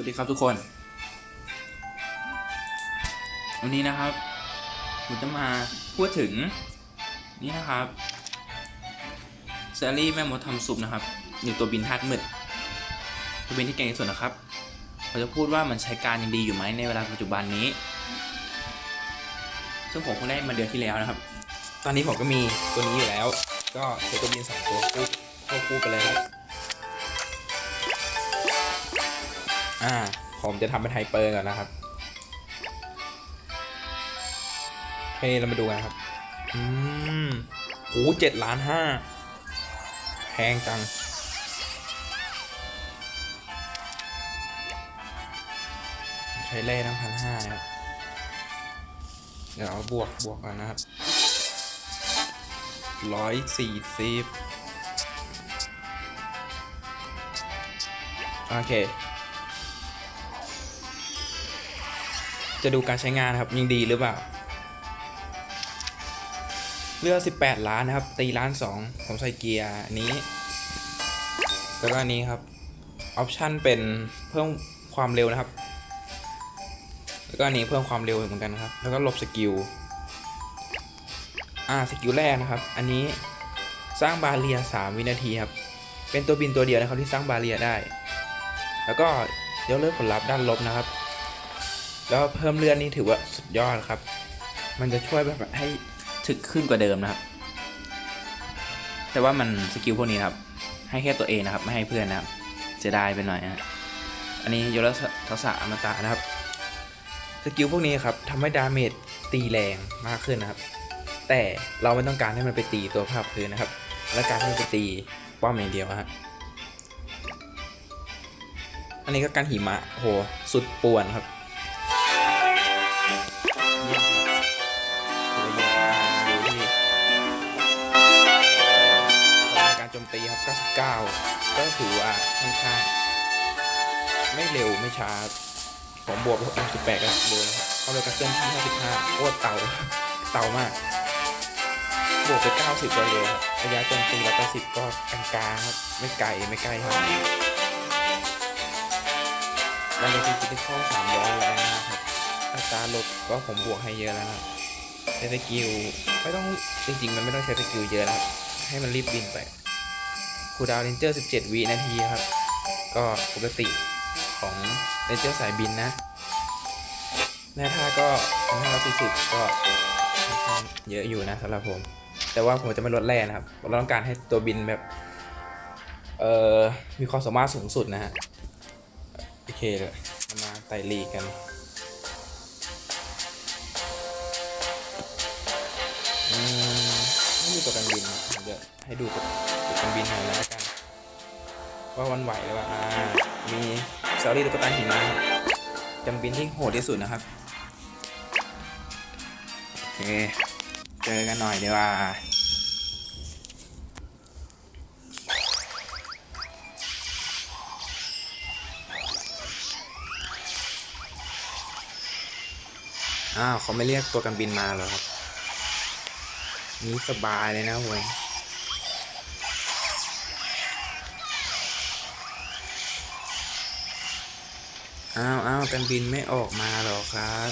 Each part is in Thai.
วัสดีครับทุกคน วันนี้นะครับ ผมจะมาพูดถึง นี่นะครับซลลี่แม่มดทำซุปนะครับหนึ่งตัวบินธาตุมืดตัวบินที่เก่งที่สุดนะครับเราจะพูดว่ามันใช้การยังดีอยู่ไหมในเวลาปัจจุบันนี้ ซึ่งผมเพิ่งได้มาเดือนที่แล้วนะครับ ตอนนี้ผมก็มีตัวนี้อยู่แล้ว ก็ใช้ตัวบินสองตัวคู่ควบคู่กันเลยครับ อ่าผมจะทำเป็นไฮเปอร์ก่อนนะครับโอเคเรามาดูกันครับ อืมโอ้เจ็ดล้านห้าแพงจัง ใช้เล่ทั้งพันห้านะครับ เดี๋ยวเอาบวกบวกกันนะครับร้อยสี่สิบโอเค จะดูการใช้งานนะครับยังดีหรือเปล่า เลือก18 ล้านนะครับ ตีล้าน 2 ผมใส่เกียร์อันนี้ แล้วก็อันนี้ครับ ออปชันเป็นเพิ่มความเร็วนะครับ แล้วก็อันนี้เพิ่มความเร็วเหมือนกันนะครับ แล้วก็ลบสกิล อ่าสกิลแรกนะครับ อันนี้สร้างบาเรีย3วินาทีครับ เป็นตัวบินตัวเดียวนะครับที่สร้างบาเรียได้ แล้วก็ยกเลิกผลลัพธ์ด้านลบนะครับ แล้วเพิ่มเลือดนี่ถือว่าสุดยอดครับ มันจะช่วยแบบให้ถึกขึ้นกว่าเดิมนะครับ แต่ว่ามันสกิลพวกนี้นะครับ ให้แค่ตัวเองนะครับ ไม่ให้เพื่อนนะครับ เสียดายไปหน่อยนะอันนี้ยกเลิกทักษะอมตะนะครับ สกิลพวกนี้ครับทำให้ดาเมจตีแรงมากขึ้นนะครับ แต่เราไม่ต้องการให้มันไปตีตัวภาพพื้นนะครับ และการให้มันไปตีป้อมอย่างเดียวฮะอันนี้ก็การหิมะโหสุดป่วนครับ 9 ก็ถือว่าค่อนข้างไม่เร็วไม่ช้า ผมบวกไป18กันเลยนะครับเอาเลยกระเครื่อที่55โคตรเตาเตามาก บวกไป 90ก็เลยครับระยะโจมตีร้อยแปดสิบก็กลางๆครับไม่ไกลไม่ไกลครับาไหร่มันจะเป็นจิตเข้าสามร้อยแล้วนะครับอัตราลดก็ผมบวกให้เยอะแล้วครับใช้สกิลไม่ต้องจริงๆ มันไม่ต้องใช้สกิลเยอะแล้วให้มันรีบบินไป คูดาวเรนเจอร์ 17 วินาทีครับ ก็ปกติของเรนเจอร์สายบินนะแม่ท่าก็พันห้าร้อยสี่สิบก็เยอะอยู่นะสำหรับผม แต่ว่าผมจะไม่ลดแร่นะครับเราต้องการให้ตัวบินแบบ เอ่อ มีความสามารถสูงสุดนะฮะ โอเคเลยมาไต่ลีกกัน ไม่ตัวกันบินผมจะให้ดูตัวกันบินหน่อยแล้วกัน ว่าวันไหวหรือเปล่าอ่ามีซารี่ตุ๊กตาหิมะจำบินที่โหดที่สุดนะครับโอเคเจอกันหน่อยดีกว่าอ้าวเขาไม่เรียกตัวกันบินมาเหรอครับ นี่สบายเลยนะเว้ยอ้าวอ้าวกันบินไม่ออกมาหรอครับ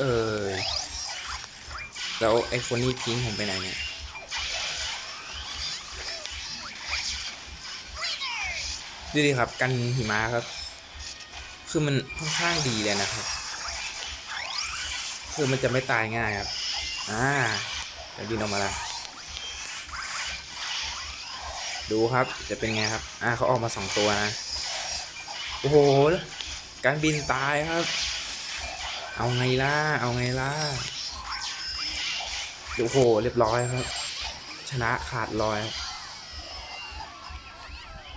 เออแล้วไอ้คนนี้ทิ้งผมไปไหนเนี่ยดูดิครับ กันหิมะครับ คือมันค่อนข้างดีเลยนะครับ คือมันจะไม่ตายง่ายครับ อ่ากันบินออกมาแล้วดูครับจะเป็นไงครับ อ่าเขาออกมาสองตัวนะ โอ้โห การบินตายครับ เอาไงล่ะ เอาไงล่ะ โอ้โห เรียบร้อยครับ ชนะขาดลอย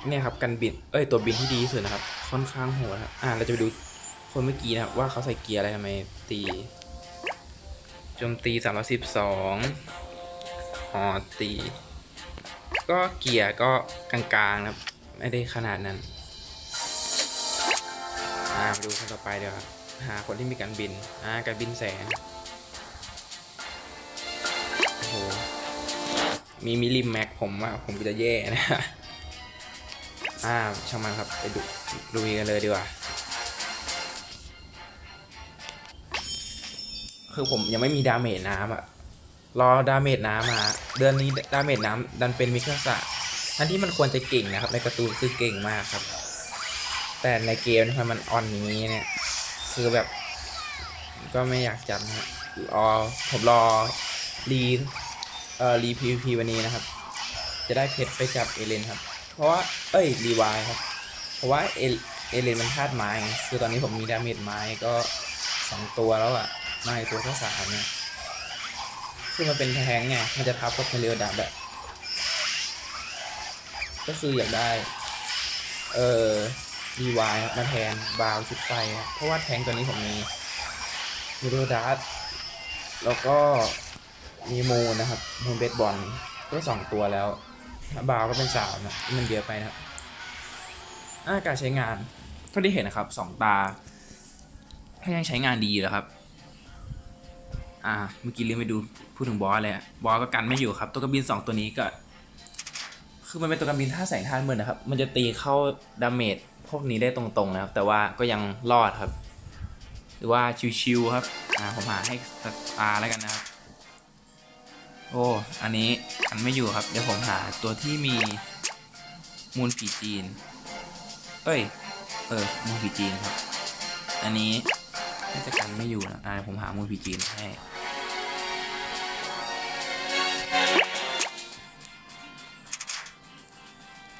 เนี่ยครับการบิน เอ้ย ตัวบินที่ดีที่สุดนะครับ ค่อนข้างโหดครับ อ่า เราจะไปดูคนเมื่อกี้นะครับว่าเขาใส่เกียร์อะไรทำไมตี โจมตี 312 หอตี ก็เกียร์ก็กลางๆนะครับ ไม่ได้ขนาดนั้นอ่ามาดูคนต่อไปเดี๋ยวาหาคนที่มีการบิน อ่า การบินแสง โอ้โห มีมิลลิแม็กผมว่าผมจะแย่นะ อ่า ช่างมันครับ ไปดูดูกันเลยดีกว่า คือผมยังไม่มีดาเมจน้ำอะรอดาเมจน้ำมา เดือนนี้ดาเมจน้ำดันเป็นมิคาสะทั้นที่มันควรจะเก่งนะครับ ในการ์ตูนคือเก่งมากครับ แต่ในเกมทำไมมันอ่อนอย่างนี้เนี่ย คือแบบ ก็ไม่อยากจับนะรอผมรอรีเอ่อรีพีพีวันนี้นะครับ จะได้เพชรไปจับเอเลนครับ เพราะว่าเอ้ยรีวายครับ เพราะว่าเอเอเลนมันธาตุไม้ คือตอนนี้ผมมีดาเมจไม้ก็สองตัวแล้วอะไม้ตัวที่สามเนี่ยคือมันเป็นแทงไง มันจะทับกับเรลดับแบบก็คืออยากได้ เอ่อรีวายมาแทนบาวชุดไฟครับเพราะว่าแทงตัวนี้ผมมีมีเรดับแล้วก็มีมูนะครับมูเบสบอลก็สองตัวแล้วบาวก็เป็นสามนะมันเยอะไปนะครับอาการใช้งานก็ที่เห็นนะครับสองตาถ้ายังใช้งานดีแล้วครับ อ่า เมื่อกี้ลืมไปดูพูดถึงบอสเลยบอสก็กันไม่อยู่ครับ ตัวกระบินสองตัวนี้ก็ คือมันเป็นตัวกระบินท่าแสงท่ามืดนะครับ มันจะตีเข้าดาเมจพวกนี้ได้ตรงๆนะครับ แต่ว่าก็ยังรอดครับ หรือว่าชิวๆครับ อ่าผมหาให้ตาแล้วกันนะครับ โอ้ อันนี้กันไม่อยู่ครับ เดี๋ยวผมหาตัวที่มีมูลผีจีน เอ้ย เออ มูลผีจีนครับ อันนี้ น่าจะกันไม่อยู่นะอ่าผมหามูลผีจีนให้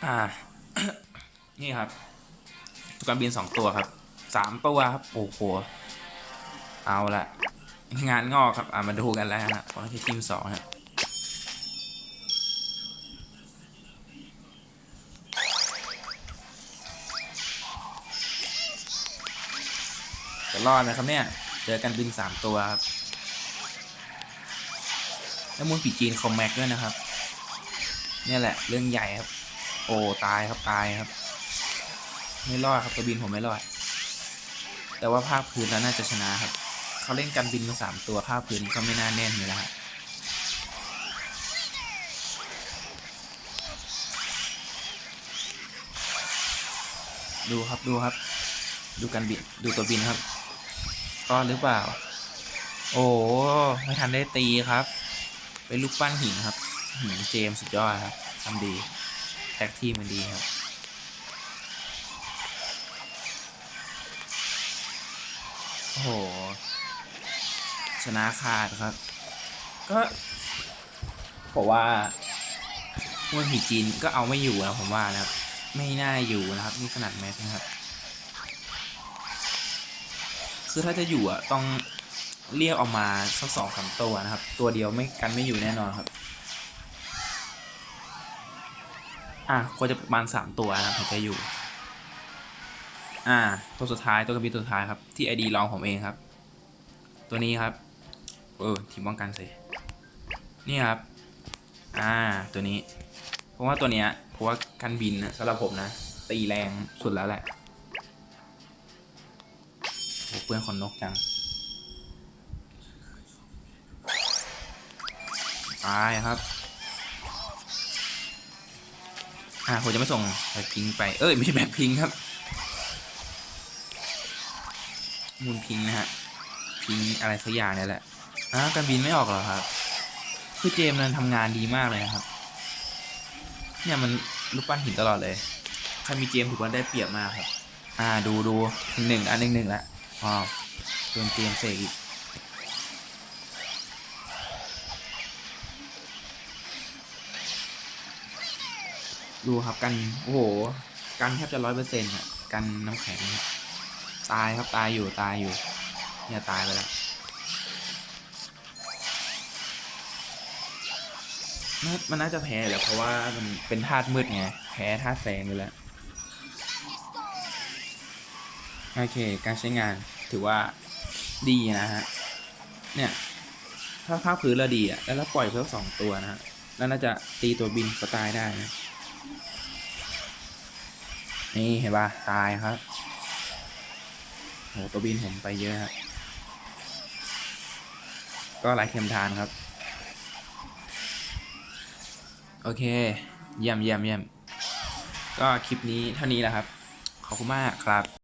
อ่า นี่ครับตุกกาบินสองตัวครับสามตัวครับโอ้โหเอาละงานงอกครับ อ่ามาดูกันแล้วนะของที่ทีมสองครับ รอดไหมครับเนี่ย เจอกันบินสามตัวครับแล้วมูลผีจีนคอมแม็กด้วยนะครับ เนี่ยแหละเรื่องใหญ่ครับ โอ้ตายครับตายครับ ไม่รอดครับตัวบินผมไม่รอด แต่ว่าภาคพื้นแล้วน่าจะชนะครับเขาเล่นกันบินมาสามตัวภาคพื้นก็ไม่น่าแน่นอยู่แล้วครับดูครับดูครับ ดูกันบินดูตัวบินครับ รอดหรือเปล่า โอ้ไม่ทันได้ตีครับ เป็นลูกปั้นหินครับหินเจมสุดยอดครับทำดี แท็กทีมมันดีครับโอ้โหชนะขาดครับ ก็บอกว่าพวกผีจีนก็เอาไม่อยู่นะผมว่านะครับ ไม่น่าอยู่นะครับ นี่ขนาดแม็กนะครับ คือถ้าจะอยู่อะต้องเรียกออกมาสักสองสามตัวนะครับ ตัวเดียวไม่กันไม่อยู่แน่นอนครับ อะควรจะประมาณสามตัวนะครับถึงจะอยู่ อ่า ตัวสุดท้ายตัวกระบี่ตัวสุดท้ายครับ ที่ไอดีลองผมเองครับ ตัวนี้ครับ เออทีมป้องกันสินี่ครับ อ่า ตัวนี้ เพราะว่าตัวเนี้ยเพราะว่ากันบินนะสำหรับผมนะตีแรงสุดแล้วแหละ เปื้อนขนนกจังตายครับอ่าผมจะไม่ส่งแบ็คพิงไป เอ้ยไม่ใช่แบ็คพิงครับ มูลพิงนะฮะ พิงอะไรสักอย่างเนี่ยแหละอ่าการบินไม่ออกเหรอครับ คือเจมส์นั้นทำงานดีมากเลยนะครับ เนี่ยมันรูปปั้นหินตลอดเลยใครมีเจมส์ถือว่าได้เปรียบมากครับ อ่าดูดูหนึ่งอันหนึ่งหนึ่งละอ๋อโดนเจมส์เสกอีกดูครับกัน โอ้โห กันแทบจะร้อยเปอร์เซ็นต์ะกันน้ำแข็ง ตายครับตายอยู่ตายอยู่ เนี่ยตายไปแล้วมันน่าจะแพ้แหละเพราะว่ามันเป็นธาตุมืดไง แพ้ธาตุแสงอยู่แล้ว โอเค การใช้งานถือว่าดีนะฮะ เนี่ย ถ้าภาพพื้นเราดีอะ แล้วเราปล่อยเพิ่มสองตัวนะฮะ แล้วน่าจะตีตัวบินสไตล์ได้นะ นี่เห็นปะตายครับโหตัวบินผมไปเยอะครับก็หลายเข็มทานครับ โอเค เยี่ยมเยี่ยมเยี่ยม ก็คลิปนี้เท่านี้แหละครับ ขอบคุณมากครับ